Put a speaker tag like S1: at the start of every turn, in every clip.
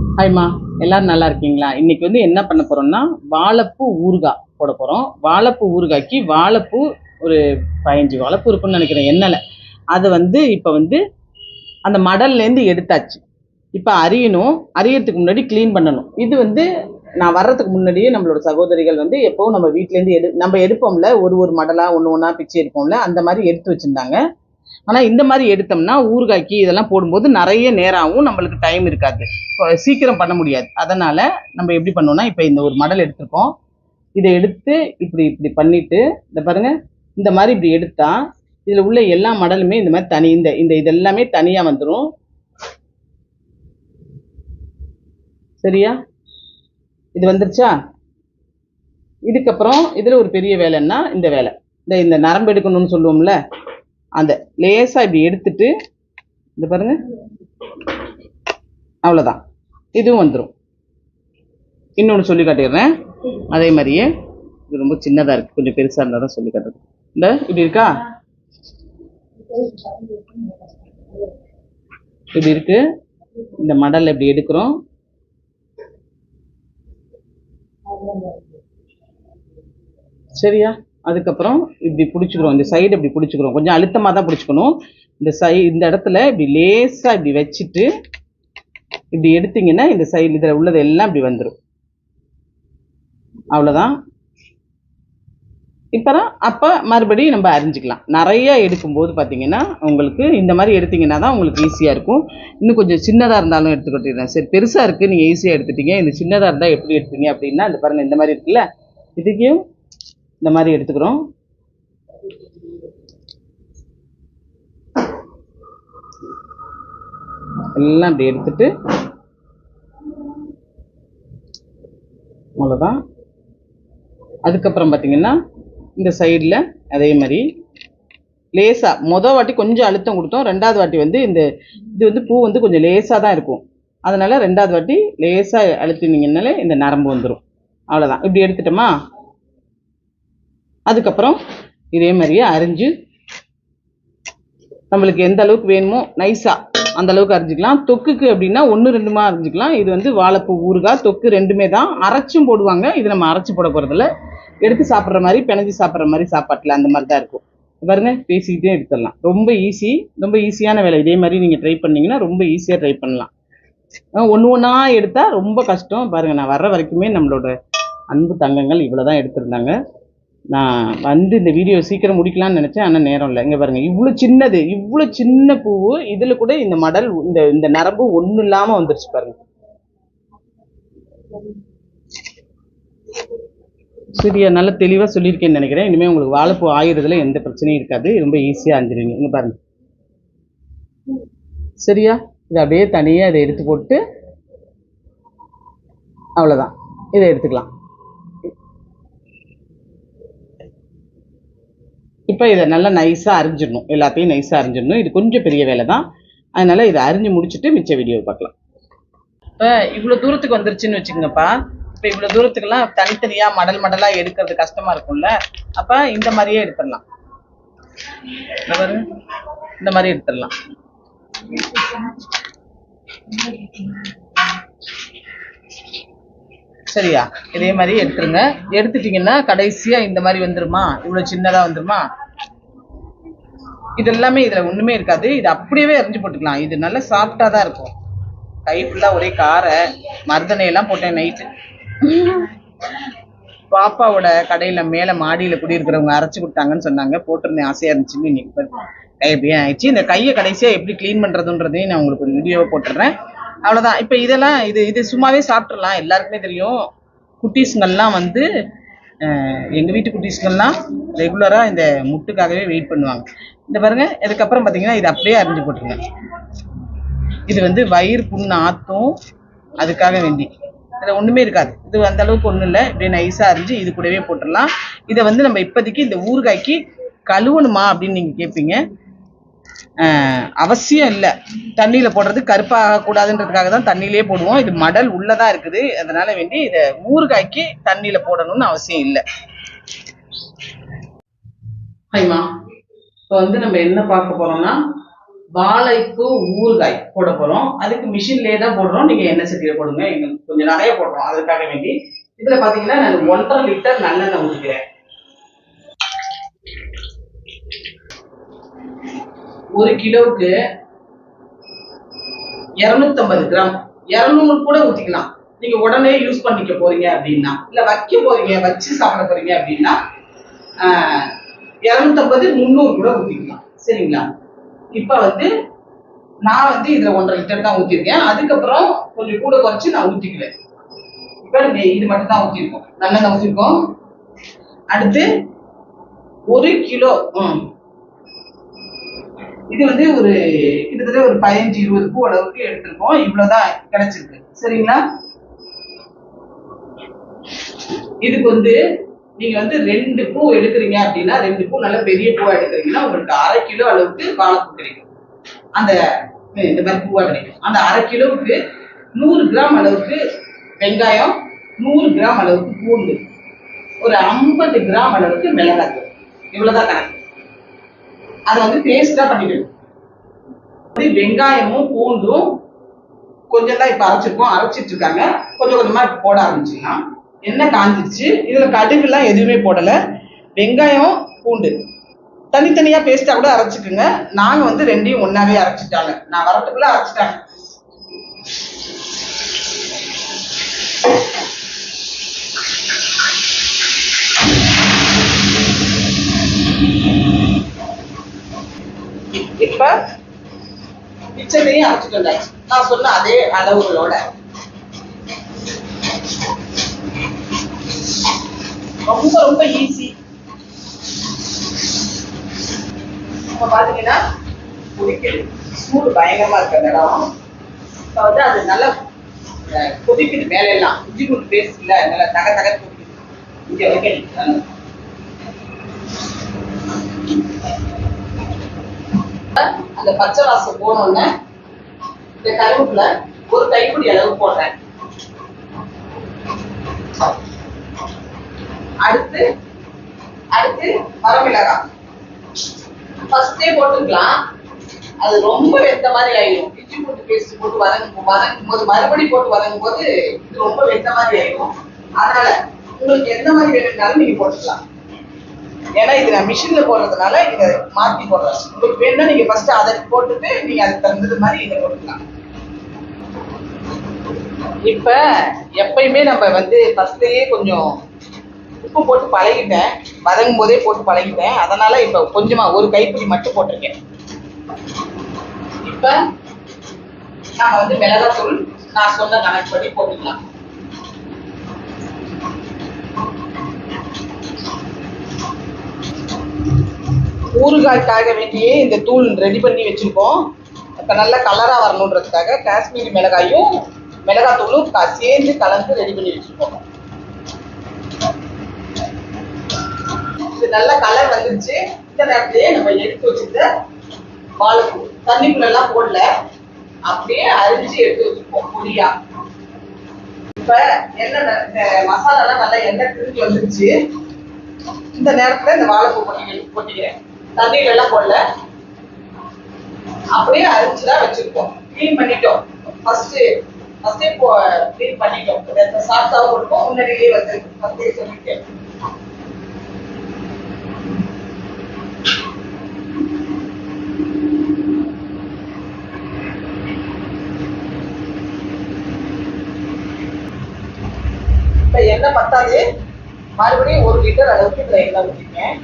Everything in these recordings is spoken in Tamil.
S1: ஹாய்மா எல்லாரும் நல்லா இருக்கீங்களா? இன்னைக்கு வந்து என்ன பண்ண போறோம்னா வாழைப்பூ ஊறுகாய் போட போறோம். வாழைப்பூ ஊறுகாய்க்கு வாழைப்பூ ஒரு பதினஞ்சு வாழைப்பூ இருக்குன்னு நினைக்கிறேன் எண்ணெயில். அதை வந்து இப்போ வந்து அந்த மடல்லேருந்து எடுத்தாச்சு. இப்போ அரியணும். அரியறதுக்கு முன்னாடி க்ளீன் பண்ணணும். இது வந்து நான் வர்றதுக்கு முன்னாடியே நம்மளோட சகோதரிகள் வந்து எப்போவும் நம்ம வீட்டிலேருந்து எடு நம்ம எடுப்போம்ல ஒரு ஒரு மடலாக ஒன்று ஒன்றா பிச்சு எடுப்போம்ல அந்த மாதிரி எடுத்து வச்சுருந்தாங்க. ஆனால் இந்த மாதிரி எடுத்தோம்னா ஊறுகாய்க்கு இதெல்லாம் போடும்போது நிறைய நேரம் நம்மளுக்கு டைம் இருக்காது. சீக்கிரம் பண்ண முடியாது. அதனால் நம்ம எப்படி பண்ணோம்னா இப்போ இந்த ஒரு மடல் எடுத்திருக்கோம். இதை எடுத்து இப்படி இப்படி பண்ணிட்டு இந்த பாருங்க இந்த மாதிரி இப்படி எடுத்தா இதில் உள்ள எல்லா மடலுமே இந்த மாதிரி தனி இந்த இந்த இதெல்லாமே தனியாக வந்துடும் சரியா? இது வந்துருச்சா? இதுக்கப்புறம் இதில் ஒரு பெரிய வேலைன்னா இந்த வேலை. இந்த இந்த நரம்பு எடுக்கணும்னு சொல்லுவோம்ல அந்த லேசாக இப்படி எடுத்துட்டு இந்த பாருங்க. அவ்வளோதான் இதுவும் வந்துடும் இன்னொன்று சொல்லி காட்டிடுறேன். அதே மாதிரியே இது ரொம்ப சின்னதாக இருக்குது கொஞ்சம் பெருசாக இருந்தால் தான் சொல்லி காட்டுறது. இந்த இப்படி இருக்கா? இப்படி இருக்கு. இந்த மடல் இப்படி எடுக்கிறோம். சரியா? அதுக்கப்புறம் இப்படி பிடிச்சிக்கிறோம். இந்த சைடு இப்படி பிடிச்சிக்கிறோம். கொஞ்சம் அழுத்தமாக தான் பிடிச்சிக்கணும். இந்த சை இந்த இடத்துல இப்படி லேஸாக இப்படி வச்சுட்டு இப்படி எடுத்தீங்கன்னா இந்த சைடு இதில் உள்ளது எல்லாம் இப்படி வந்துடும் அவ்வளோதான் இப்போ அப்போ மறுபடியும் நம்ம அறிஞ்சிக்கலாம். நிறையா எடுக்கும்போது பார்த்தீங்கன்னா உங்களுக்கு இந்த மாதிரி எடுத்தீங்கன்னா தான் உங்களுக்கு ஈஸியாக இருக்கும். இன்னும் கொஞ்சம் சின்னதாக இருந்தாலும் எடுத்துக்கிட்டீங்க சரி பெருசாக இருக்குது நீங்கள் ஈஸியாக எடுத்துட்டீங்க. இந்த சின்னதாக இருந்தால் எப்படி எடுத்தீங்க அப்படின்னா இந்த பாருங்கள் இந்த மாதிரி இருக்குல்ல? இதுக்கும் இந்த மாதிரி எடுத்துக்கிறோம். எல்லாம் இப்படி எடுத்துட்டு அவ்வளோதான் அதுக்கப்புறம் பார்த்தீங்கன்னா இந்த சைடில் அதே மாதிரி லேசாக மொதல் வாட்டி கொஞ்சம் அழுத்தம் கொடுத்தோம். ரெண்டாவது வாட்டி வந்து இந்த இது வந்து பூ வந்து கொஞ்சம் லேசாக தான் இருக்கும். அதனால் ரெண்டாவது வாட்டி லேசாக அழுத்தினீங்கனாலே இந்த நரம்பு வந்துடும் அவ்வளோதான் இப்படி எடுத்துட்டோமா? அதுக்கப்புறம் இதே மாதிரியே அரிஞ்சு நம்மளுக்கு எந்த அளவுக்கு வேணுமோ நைஸாக அந்த அளவுக்கு அரிஞ்சிக்கலாம். தொக்குக்கு அப்படின்னா ஒன்று ரெண்டுமா அரிஞ்சிக்கலாம். இது வந்து வாழைப்பூ ஊறுகாய் தொக்கு ரெண்டுமே தான் அரைச்சும் போடுவாங்க. இது நம்ம அரைச்சி போட போகிறதில்ல எடுத்து சாப்பிட்ற மாதிரி பிணைஞ்சு சாப்பிட்ற மாதிரி சாப்பாட்டில் அந்த மாதிரி தான் இருக்கும். பாருங்க பேசிக்கிட்டே எடுத்துடலாம். ரொம்ப ஈஸி ரொம்ப ஈஸியான வேலை. இதே மாதிரி நீங்கள் ட்ரை பண்ணீங்கன்னா ரொம்ப ஈஸியாக ட்ரை பண்ணலாம். ஒன்று ஒன்றா எடுத்தால் ரொம்ப கஷ்டம். பாருங்க நான் வர்ற வரைக்குமே நம்மளோட அன்பு தங்கங்கள் இவ்வளோ தான் எடுத்திருந்தாங்க. நான் வந்து இந்த வீடியோ சீக்கிரம் முடிக்கலாம்னு நினச்சேன். ஆனால் நேரம் இல்லை. இங்கே பாருங்கள் இவ்வளோ சின்னது இவ்வளோ சின்ன பூவு இதில் கூட இந்த மடல் இந்த இந்த நரம்பு ஒன்றும் இல்லாமல் வந்துருச்சு பாருங்க. சரியா நல்லா தெளிவாக சொல்லியிருக்கேன்னு நினைக்கிறேன். இனிமேல் உங்களுக்கு வாழைப்பூ ஆயிரதுல எந்த பிரச்சனையும் இருக்காது. ரொம்ப ஈஸியாக அஞ்சிருவீங்க இங்கே பாருங்க. சரியா? இதை அப்படியே தனியாக இதை எடுத்து போட்டு அவ்வளோதான் இதை எடுத்துக்கலாம். இப்போ இதை நல்லா நைஸாக அரிஞ்சிடணும் எல்லாத்தையும் நைஸாக அரிஞ்சிடணும் இது கொஞ்சம் பெரிய வேலை தான். அதனால இதை அரிஞ்சு முடிச்சுட்டு மிச்ச வீடியோ பார்க்கலாம். இப்போ இவ்வளோ தூரத்துக்கு வந்துருச்சுன்னு வச்சுக்கோங்கப்பா. இப்போ இவ்வளோ தூரத்துக்கெல்லாம் தனித்தனியாக மடல் மடலாக எடுக்கிறது கஷ்டமாக இருக்கும்ல. அப்போ இந்த மாதிரியே எடுத்துடலாம். இந்த மாதிரி எடுத்துடலாம். சரியா? இதே மாதிரி எடுத்துருங்க. எடுத்துட்டீங்கன்னா கடைசியா இந்த மாதிரி வந்துருமா? இவ்வளவு சின்னதாக வந்துருமா? இது எல்லாமே ஒன்றுமே இருக்காது. இது அப்படியே அரிஞ்சு போட்டுக்கலாம். இது நல்லா சாஃப்டாக தான் இருக்கும். கை ஃபுல்லாக ஒரே காரை மருதனையெல்லாம் போட்டேன் நைட்டு பாப்பாவோட கடையில் மேலே மாடியில் குடியிருக்கிறவங்க அரைச்சி கொடுத்தாங்கன்னு சொன்னாங்க. போட்டிருந்தேன். ஆசையாக இருந்துச்சுன்னு இன்னைக்கு கை எப்படியே ஆயிடுச்சு. இந்த கையை கடைசியாக எப்படி க்ளீன் பண்ணுறதுன்றதையும் நான் உங்களுக்கு ஒரு வீடியோவை போட்டுடுறேன். அவ்வளோதான் இப்போ இதெல்லாம் இது இது சும்மாவே சாப்பிட்றலாம் எல்லாருக்குமே தெரியும். குட்டீஸுங்கள்லாம் வந்து எங்கள் வீட்டு குட்டீஸ்கள்லாம் ரெகுலராக இந்த முட்டுக்காகவே வெயிட் பண்ணுவாங்க. இந்த பாருங்க இதுக்கப்புறம் பார்த்தீங்கன்னா இது அப்படியே அரிஞ்சு போட்டுருங்க. இது வந்து வயிறு புண்ணு ஆத்தும் அதுக்காக வேண்டி. இதில் ஒன்றுமே இருக்காது. இது அந்த அளவுக்கு ஒன்றும் இல்லை. இப்படியே நைஸாக அரிஞ்சு இது கூடவே போட்டுடலாம். இதை வந்து நம்ம இப்போதைக்கு இந்த ஊறுகாய்க்கு கழுவணுமா அப்படின்னு நீங்கள் கேட்பீங்க அவசியம் இல்லை. தண்ணியில் போடுறது கருப்பாக கூடாதுன்றதுக்காக தான் தண்ணியிலே போடுவோம். இது மடல் உள்ளதா இருக்குது. அதனால வேண்டி இதை ஊறுகாய்க்கு தண்ணியில் போடணும்னு அவசியம் இல்லை. ஹைமா இப்போ வந்து நம்ம என்ன பார்க்க போறோம்னா வாழைப்பூ ஊறுகாய் போட போறோம். அதுக்கு மிஷின்லேயே தான் போடுறோம். நீங்க எண்ணெய் சட்டியில போடுங்க. எங்களுக்கு கொஞ்சம் நிறைய போடுறோம். அதுக்காக வேண்டி. இதுல பாத்தீங்கன்னா நான் ஒன்றரை லிட்டர் நல்லெண்ணெய் ஊற்றிக்கிறேன் ஒரு கிலோவுக்கு இரநூத்தம்பது கிராம். இருநூறு கூட ஊத்திக்கலாம். நீங்க உடனே யூஸ் பண்ணிக்க போறீங்க அப்படின்னா இல்ல வைக்க போறீங்க வச்சு சாப்பிட போறீங்க அப்படின்னா இருநூத்தம்பது முந்நூறு கூட ஊத்திக்கலாம். சரிங்களா? இப்ப வந்து நான் வந்து இதுல ஒன்றரை லிட்டர் தான் ஊத்திருக்கேன். அதுக்கப்புறம் கொஞ்சம் கூட குறைச்சு நான் ஊத்திக்குவேன். இப்ப இது மட்டும் தான் ஊத்திருக்கோம். நல்லெண்ணெய் ஊத்திருக்கோம். அடுத்து ஒரு கிலோ ம், இது வந்து ஒரு கிட்டத்தட்ட ஒரு பதினஞ்சு இருபது பூ அளவுக்கு எடுத்திருக்கோம். இவ்வளவுதான் கிடைச்சிருக்கு. சரிங்களா? இதுக்கு வந்து நீங்க வந்து ரெண்டு பூ எடுக்கிறீங்க அப்படின்னா ரெண்டு பூ நல்ல பெரிய பூவா எடுக்கிறீங்கன்னா உங்களுக்கு அரை கிலோ அளவுக்கு வாழைப்பூ கிடைக்கும். அந்த இந்த மாதிரி பூவா கிடைக்கும். அந்த அரை கிலோவுக்கு நூறு கிராம் அளவுக்கு வெங்காயம் நூறு கிராம் அளவுக்கு பூண்டு ஒரு ஐம்பது கிராம் அளவுக்கு மிளகாய் இவ்வளவுதான் கணக்கு. அதை வந்து பேஸ்டா பண்ணிக்கணும். வெங்காயமும் பூண்டும் கொஞ்சம் தான் இப்ப அரைச்சிருக்கோம். அரைச்சிட்டு இருக்காங்க. கொஞ்சம் கொஞ்சமா போட ஆரம்பிச்சிடலாம். எண்ணெய் காஞ்சிச்சு இதுல கடுகுலாம் எதுவுமே போடல. வெங்காயம் பூண்டு. தனித்தனியா பேஸ்டா கூட அரைச்சுக்குங்க. நாங்க வந்து ரெண்டையும் ஒன்னாவே அரைச்சிட்டாங்க. நான் வரத்துக்குள்ள அரைச்சிட்டாங்க இப்ப மிச்சத்தையும் அரைச்சிட்டு வந்தாச்சு. நான் சொன்ன அதே அளவுகளோட. ரொம்ப ரொம்ப ஈஸி இப்ப பாத்தீங்கன்னா கொதிக்குது. சூடு பயங்கரமா இருக்கு இடம். இப்ப வந்து அது நல்லா கொதிக்குது மேலெல்லாம். இஞ்சி பூண்டு பேஸ்ட் இல்ல நல்லா தக தக கொதிக்குது. இங்க வைக்கணும் அந்த பச்சை வாசம் போனோடனே இந்த கருவேப்பில ஒரு கைப்பிடி அளவு போடுறேன். அடுத்து அடுத்து வரமிளகாய். ஃபர்ஸ்டே போட்டுக்கலாம். அது ரொம்ப வெத்த மாதிரி ஆயிடும். இஞ்சி போட்டு பேஸ்ட் போட்டு வதங்கும் வதங்கும் போது மறுபடி போட்டு வதங்கும் போது இது ரொம்ப வெத்த மாதிரி ஆயிடும். அதனால உங்களுக்கு எந்த மாதிரி வேணும்னாலும் நீங்க போட்டுக்கலாம். ஏன்னா இது நான் மிஷின்ல போடுறதுனால இதை மாத்தி போடுறேன். உங்களுக்கு வேணும்னா நீங்க ஃபர்ஸ்ட் அதை போட்டுட்டு நீங்க அதுக்கு தகுந்தது மாதிரி இதை போட்டுக்கலாம். இப்ப எப்பயுமே நம்ம வந்து ஃபர்ஸ்ட்லயே கொஞ்சம் உப்பு போட்டு பழகிட்டேன். வதங்கும் போதே போட்டு பழகிட்டேன். அதனால இப்ப கொஞ்சமா ஒரு கைப்பிடி மட்டும் போட்டிருக்கேன். இப்ப நம்ம வந்து மிளகாத்தூள் நான் சொன்ன கணக்குப்படி போட்டுக்கலாம். ஊறுகாய்க்காக வேண்டியே இந்த தூள் ரெடி பண்ணி வச்சுருக்கோம். இப்போ நல்ல கலராக வரணுன்றதுக்காக காஷ்மீரி மிளகாயும் மிளகாத்தூளும் சேர்ந்து கலந்து ரெடி பண்ணி வச்சுருக்கோம். இது நல்ல கலர் வந்துருச்சு. இந்த நேரத்துலேயே நம்ம எடுத்து வச்சுருந்த வாழைப்பூ தண்ணிக்குள்ளெல்லாம் போடல. அப்படியே அரிஞ்சு எடுத்து வச்சுருக்கோம் பொடியா. இப்ப என்ன மசாலாலாம் நல்லா எண்ணெய் திரும்பி வந்துருச்சு. இந்த நேரத்துல இந்த வாழைப்பூ பொட்டி போட்டிக்கிறேன் தண்ணியில எல்லாம் போடல. அப்படியே அரிச்சுதான் வச்சிருக்கோம். க்ளீன் பண்ணிட்டோம். ஃபர்ஸ்ட் ஃபர்ஸ்டே க்ளீன் பண்ணிட்டோம். இந்த சாப்பிட்டாவும் கொடுப்போம். முன்னாடியே வந்து ஃபர்ஸ்டே சொல்லிட்டேன் இப்ப எண்ணெய் பத்தாது. மறுபடியும் ஒரு லிட்டர் அளவுக்கு இதுல எண்ணெய் ஊற்றிருக்கேன்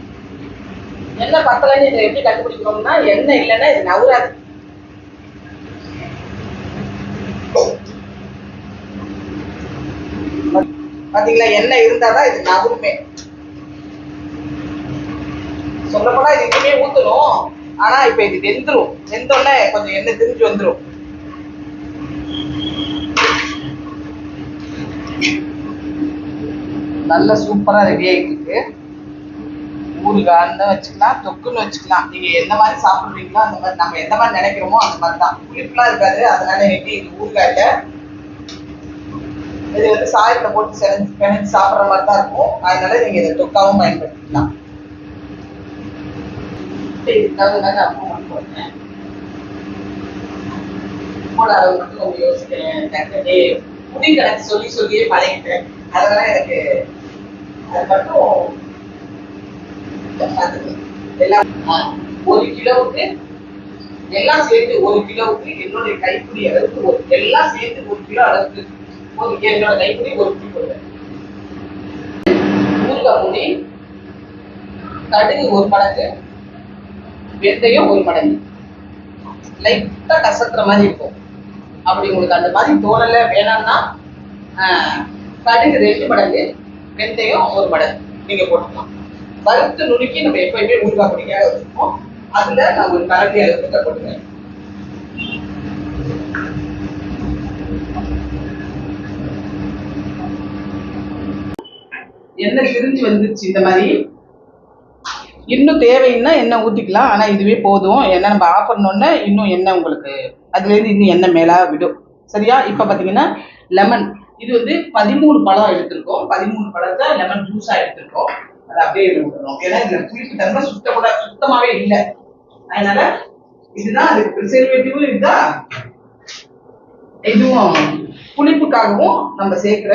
S1: எண்ணெய் பத்தலைன்னு இதை எப்படி கண்டுபிடிக்கணும்னா எண்ணெய் இல்லைன்னா இது நவராது பாத்தீங்களா? எண்ணெய் இருந்தாதான் இது நவருமே சொல்லப்போனா இது இனிமே ஊத்தணும். ஆனா இப்ப இது வெந்துரும். வெந்தோடனே கொஞ்சம் எண்ணெய் திரிஞ்சு வந்துரும். நல்ல சூப்பரா ரெடி ஆயிட்டு உங்களுக்கு வச்சுக்கலாம் தொக்குன்னு வச்சுக்கலாம். நீங்க எந்த மாதிரி சாப்பிடுறீங்களோ அந்த மாதிரி நம்ம எந்த மாதிரி நினைக்கிறோமோ அந்த மாதிரி தான். புளிப்புலாம் இருக்காது. அதனால எனக்கு இது ஊறுகாய் இது வந்து சாயத்துல போட்டு செஞ்சு பிணைஞ்சு சாப்பிடுற மாதிரி தான் இருக்கும். அதனால நீங்க இதை தொக்காவும் பயன்படுத்திக்கலாம். இதுக்கு நான் மட்டும் போட அளவு மட்டும் கொஞ்சம் யோசிக்கிறேன். முடி கணக்கு சொல்லி சொல்லியே பழகிட்டேன். அதனால எனக்கு அது மட்டும் எல்லாம் ஒரு கிலோவுக்கு எல்லாம் சேர்த்து ஒரு கிலோவுக்கு என்னுடைய கைப்பிடி அளவுக்கு ஒரு எல்லாம் சேர்த்து ஒரு கிலோ அளவுக்கு ஒரு என்னோட கைப்பிடி ஒரு பிடி ஊறுகாய் கடுகு ஒரு மடங்கு வெந்தயம் ஒரு மடங்கு லைட்டா கசக்குற மாதிரி இருக்கும் அப்படி உங்களுக்கு அந்த மாதிரி தோணல வேணாம்னா ஆஹ், கடுகு ரெண்டு மடங்கு வெந்தயம் ஒரு மடங்கு நீங்க போட்டுக்கலாம் வறுத்து நுணுக்கி நம்ம எப்பயுமே ஊறுகாய் பொடிக்காக வச்சிருக்கோம் அதுல நான் ஒரு கரண்டி அளவுக்கு போட்டுக்கிறேன். எண்ணெய் திரிஞ்சு வந்துருச்சு இந்த மாதிரி? இன்னும் தேவைன்னா எண்ணெய் ஊற்றிக்கலாம் ஆனால் இதுவே போதும். ஏன்னா நம்ம ஆஃப் பண்ணோன்னே இன்னும் எண்ணெய் உங்களுக்கு அதுலேருந்து இன்னும் எண்ணெய் மேலே விடும். சரியா? இப்போ பார்த்தீங்கன்னா லெமன் இது வந்து பதிமூணு பழம் எடுத்திருக்கோம். பதிமூணு பழத்தை லெமன் ஜூஸாக எடுத்திருக்கோம். அதை அப்படியே விட்டுறோம் ஏன்னா இதில் புளிப்பு தன்மை சுத்த கூட இல்லை. அதனால இதுதான் அதுக்கு ப்ரிசர்வேட்டிவும் இதுதான். இதுவும் புளிப்புக்காகவும் நம்ம சேர்க்கிற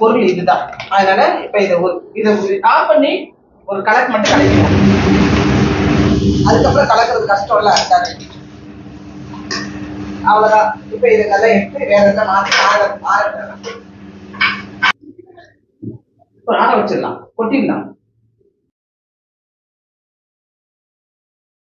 S1: பொருள் இதுதான். அதனால இப்ப இதை ஒரு இதை ஆஃப் பண்ணி ஒரு கலக்கு மட்டும் கலக்கணும் அதுக்கப்புறம் கலக்கிறது கஷ்டம் இல்லை அதுக்காக அவ்வளவுதான். இப்ப இதை நல்லா எடுத்து வேற எதாவது மாற்றி ஆற ஆற இப்ப ஆற வச்சிடலாம். கொட்டிடலாம்.